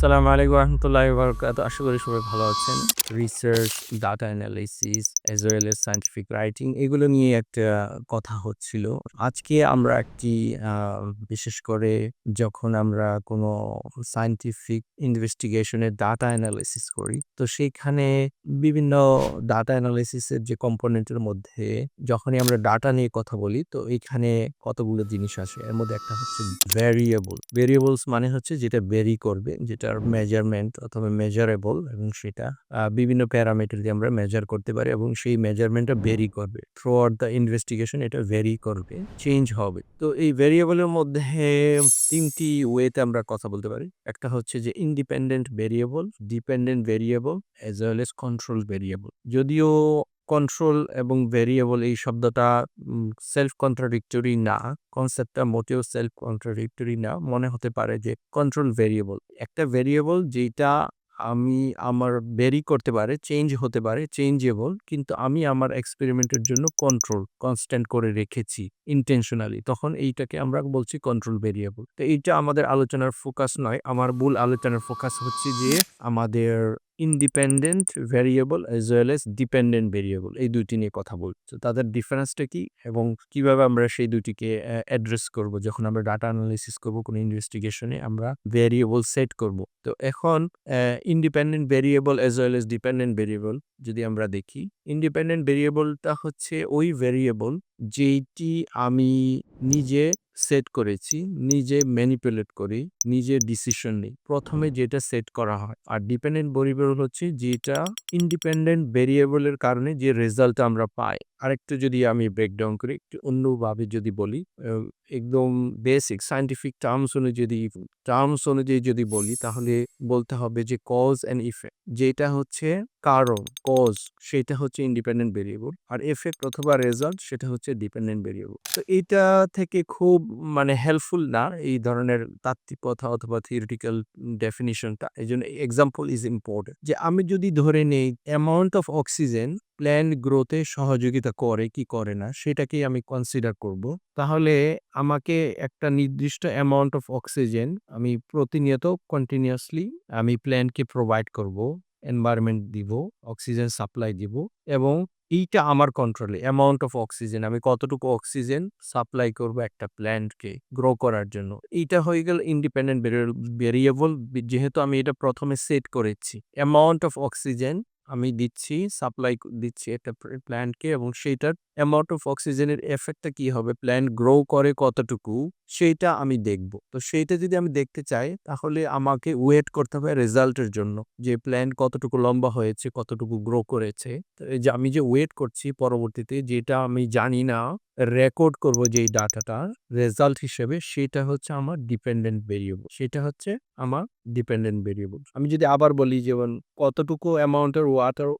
আসসালামু আলাইকুম রহমতুল্লাহ বরকাত আশা করি সবাই ভালো আছেন। Research data analysis as well as scientific writing এগুলো নিয়ে একটা কথা হচ্ছিল। আজকে আমরা একটি বিশেষ করে যখন আমরা কোনো সায়েন্টিফিক ইনভেস্টিগেশনের ডাটা অ্যানালিসিস করি, তো সেইখানে বিভিন্ন ডাটা অ্যানালিসিসের যে কম্পোনেন্টের মধ্যে যখনই আমরা ডাটা নিয়ে কথা বলি, তো এখানে কতগুলো জিনিস আসে? এর মধ্যে একটা হচ্ছে ভ্যারিয়েবল ভেরিয়েবলস মানে হচ্ছে যেটা ভেরি করবে যেটার মেজারমেন্ট অথবা মেজারেবল এবং সেটা বিভিন্ন প্যারামিটার দিয়ে আমরা মেজার করতে পারি এবং সেই মেজারমেন্টটা ভেরি করবে। থ্রু আউট দ্য ইনভেস্টিগেশন এটা ভেরি করবে চেঞ্জ হবে। তো এই ভেরিয়েবলের মধ্যে তিনটি ওয়েতে আমরা কথা বলতে পারি। একটা হচ্ছে যে independent variable dependent variable as well as control variable যদিও কন্ট্রোল এবং ভেরিয়েবল এই শব্দটা সেলফ কন্ট্রাডিক্টরি না। কনসেপ্টটা মোটেও সেলফ কন্ট্রাডিক্টরি না। মনে হতে পারে যে কন্ট্রোল ভেরিয়েবল একটা ভেরিয়েবল যেটা আমি আমার ভেরি করতে পারে চেঞ্জ হতে পারে চেঞ্জেবল কিন্তু আমি আমার এক্সপেরিমেন্টের জন্য কন্ট্রোল কনস্ট্যান্ট করে রেখেছি ইন্টেনশনালি তখন এইটাকে আমরা বলছি কন্ট্রোল ভেরিয়েবল তো এইটা আমাদের আলোচনার ফোকাস নয়। আমার মূল আলোচনার ফোকাস হচ্ছে যে আমাদের independent variable as well as dependent variable এই দুইটি নিয়ে কথা বলছো। তাদের ডিফারেন্সটা কি এবং কীভাবে আমরা সেই দুটিকে অ্যাড্রেস করব? যখন আমরা ডাটা অ্যানালিসিস করব কোনো ইনভেস্টিগেশনে আমরা ভেরিয়েবল সেট করব। তো এখন independent variable as well as dependent variable যদি আমরা দেখি ইন্ডিপেন্ডেন্ট ভেরিয়েবলটা হচ্ছে ওই ভেরিয়েবল যেইটি আমি নিজে সেট করেছি, নিজে ম্যানিপুলেট করি, নিজে ডিসিশন নিই। প্রথমে যেটা সেট করা হয়, আর ডিপেন্ডেন্ট ভেরিয়েবল হচ্ছে যেটা ইন্ডিপেন্ডেন্ট ভেরিয়েবলের কারণে যে রেজাল্ট আমরা পাই। আরেকটু যদি আমি ব্রেকডাউন করি, একটু অন্যভাবে যদি বলি একদম বেসিক সায়েন্টিফিক টার্মস অনুযায়ী যদি টার্মস অনুযায়ী যদি বলি, তাহলে বলতে হবে যে কজ অ্যান্ড ইফেক্ট যেটা হচ্ছে কারণ কজ সেটা হচ্ছে ইন্ডিপেন্ডেন্ট ভেরিয়েবল আর এফেক্ট অথবা রেজাল্ট সেটা হচ্ছে ডিপেন্ডেন্ট ভেরিয়েবল তো এটা থেকে খুব মানে হেল্পফুল না এই ধরনের তাত্ত্বিকতা অথবা থিওরিটিক্যাল ডেফিনিশনটা এই জন্য এক্সাম্পল ইজ ইম্পর্টেন্ট যে আমি যদি ধরে নেই অ্যামাউন্ট অফ অক্সিজেন প্ল্যান্ট গ্রোথে সহযোগিতা করে, কি করে না, সেটাকেই আমি কনসিডার করব। তাহলে আমাকে একটা নির্দিষ্ট অ্যামাউন্ট অফ অক্সিজেন আমি প্রতিনিয়ত কন্টিনিউয়াসলি আমি প্ল্যান্টকে প্রোভাইড করব এনভায়রনমেন্ট দিব অক্সিজেন সাপ্লাই দিব এবং এইটা আমার কন্ট্রোলে অ্যামাউন্ট অফ অক্সিজেন আমি কতটুকু অক্সিজেন সাপ্লাই করব একটা প্ল্যান্টকে গ্রো করার জন্য। এইটা হয়ে গেল ইন্ডিপেন্ডেন্ট ভেরিয়েবল যেহেতু আমি এটা প্রথমে সেট করেছি। অ্যামাউন্ট অফ অক্সিজেন আমি দিচ্ছি সাপ্লাই দিচ্ছি একটা প্ল্যান্টকে এবং সেইটার অ্যামাউন্ট অফ অক্সিজেনের এফেক্টটা কি হবে? প্ল্যান্ট গ্রো করে কতটুকু? সেইটা আমি দেখব। তো সেইটা যদি আমি দেখতে চাই, তাহলে আমাকে ওয়েট করতে হবে রেজাল্টের জন্য। যে প্ল্যান্ট কতটুকু লম্বা হয়েছে, কতটুকু গ্রো করেছে। যে আমি যে ওয়েট করছি পরবর্তীতে, যেটা আমি জানি না রেকর্ড করব যেই ডাটাটা রেজাল্ট হিসেবে সেটা হচ্ছে আমার ডিপেন্ডেন্ট ভেরিয়েবল সেটা হচ্ছে আমার ডিপেন্ডেন্ট ভেরিয়েবল আমি যদি আবার বলি যেমন কতটুকু অ্যামাউন্টের ওয়াটার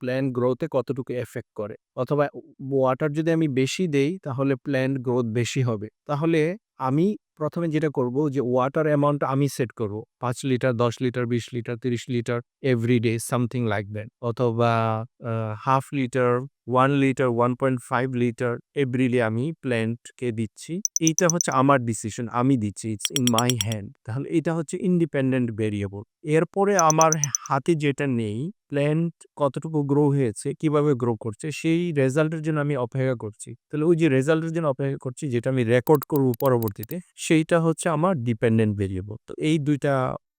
প্ল্যান্ট গ্রোথে কতটুকু এফেক্ট করে, অথবা ওয়াটার যদি আমি বেশি দেই তাহলে প্ল্যান্ট গ্রোথ বেশি হবে, তাহলে আমি প্রথমে যেটা করব যে ওয়াটার অ্যামাউন্ট আমি সেট করব। পাঁচ লিটার, দশ লিটার, বিশ লিটার, তিরিশ litre every day something like that অথবা half litre one litre one point five litre এভরিলি আমি প্ল্যান্টকে দিচ্ছি। এইটা হচ্ছে আমার ডিসিশন আমি দিচ্ছি ইটস ইন মাই হ্যান্ড তাহলে এটা হচ্ছে ইন্ডিপেন্ডেন্ট ভেরিয়েবল এরপরে আমার হাতে যেটা নেই প্ল্যান্ট কতটুকু গ্রো হয়েছে, কীভাবে গ্রো করছে, সেই রেজাল্টের জন্য আমি অপেক্ষা করছি। তাহলে ওই যে রেজাল্টের জন্য অপেক্ষা করছি, যেটা আমি রেকর্ড করব পরবর্তীতে, সেইটা হচ্ছে আমার ডিপেন্ডেন্ট ভেরিয়েবল তো এই দুইটা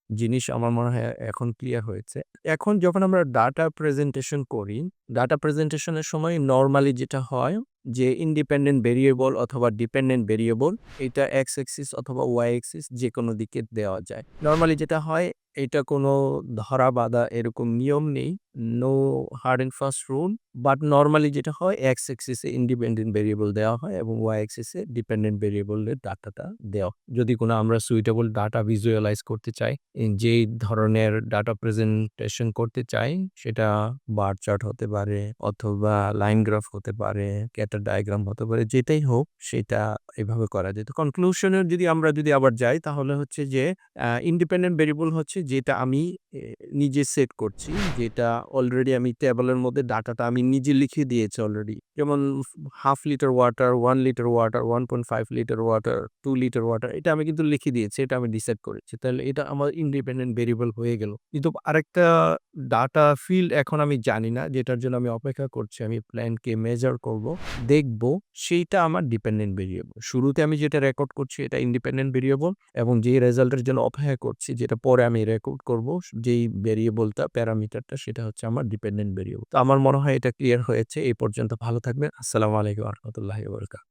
জিনিস আমার মনে হয় এখন ক্লিয়ার হয়েছে। এখন যখন আমরা ডাটা প্রেজেন্টেশন করি ডাটা প্রেজেন্টেশনের সময় নর্মালি যেটা হয়, যে ইন্ডিপেন্ডেন্ট ভেরিয়েবল অথবা ডিপেন্ডেন্ট ভেরিয়েবল এটা এক্স এক্সিস অথবা ওয়াই এক্সিস যে কোনো দিকে দেওয়া যায়। নর্মালি যেটা হয় এটা কোনো ধরা বাঁধা এরকম নিয়ম নেই। No hard and fast rule but normally যেটা হয় এক্স এক্সিসে ইন্ডিপেন্ডেন্ট ভেরিয়েবল দেওয়া হয় এবং ওয়াই এক্সিসে ডিপেন্ডেন্ট ভেরিয়েবলের ডাটাটা দেওয়া যদি কোনো আমরা সুইটেবল ডাটা ভিজুয়ালাইজ করতে চাই যেই ধরনের ডাটা প্রেজেন্টেশন করতে চাই, সেটা বার চার্ট হতে পারে, অথবা লাইন গ্রাফ হতে পারে ক্যাটার ডায়াগ্রাম হতে পারে, যেটাই হোক, সেটা এভাবে করা যায়। তো কনক্লুশনের যদি আমরা যদি আবার যাই, তাহলে হচ্ছে যে ইন্ডিপেন্ডেন্ট ভেরিয়েবল হচ্ছে যেটা আমি নিজে সেট করছি যেটা অলরেডি আমি টেবলের মধ্যে ডাটাটা আমি নিজে লিখে দিয়েছি অলরেডি যেমন half litre water one litre water one point five litre water two litre water এটা আমি কিন্তু লিখে দিয়েছি, এটা আমি ডিসাইড করেছি। তাহলে এটা আমার ইন্ডিপেন্ডেন্ট ভেরিয়েবল হয়ে গেল। কিন্তু আরেকটা ডাটা ফিল্ড এখন আমি জানি না, যেটার জন্য আমি অপেক্ষা করছি, আমি প্ল্যানকে মেজার করব, দেখব, সেইটা আমার ডিপেন্ডেন্ট ভেরিয়েবল শুরুতে আমি যেটা রেকর্ড করছি, এটা ইন্ডিপেন্ডেন্ট ভেরিয়েবল এবং যে রেজাল্টের জন্য অপেক্ষা করছি, যেটা পরে আমি রেকর্ড করব যেই ভেরিয়েবলটা প্যারামিটারটা, সেটা হচ্ছে আমার ডিপেন্ডেন্ট ভেরিয়েবল তো আমার মনে হয় এটা ক্লিয়ার হয়েছে। এই পর্যন্ত ভালো থাকবেন। আসসালামু আলাইকুম রহমতুল্লাহ বরকাত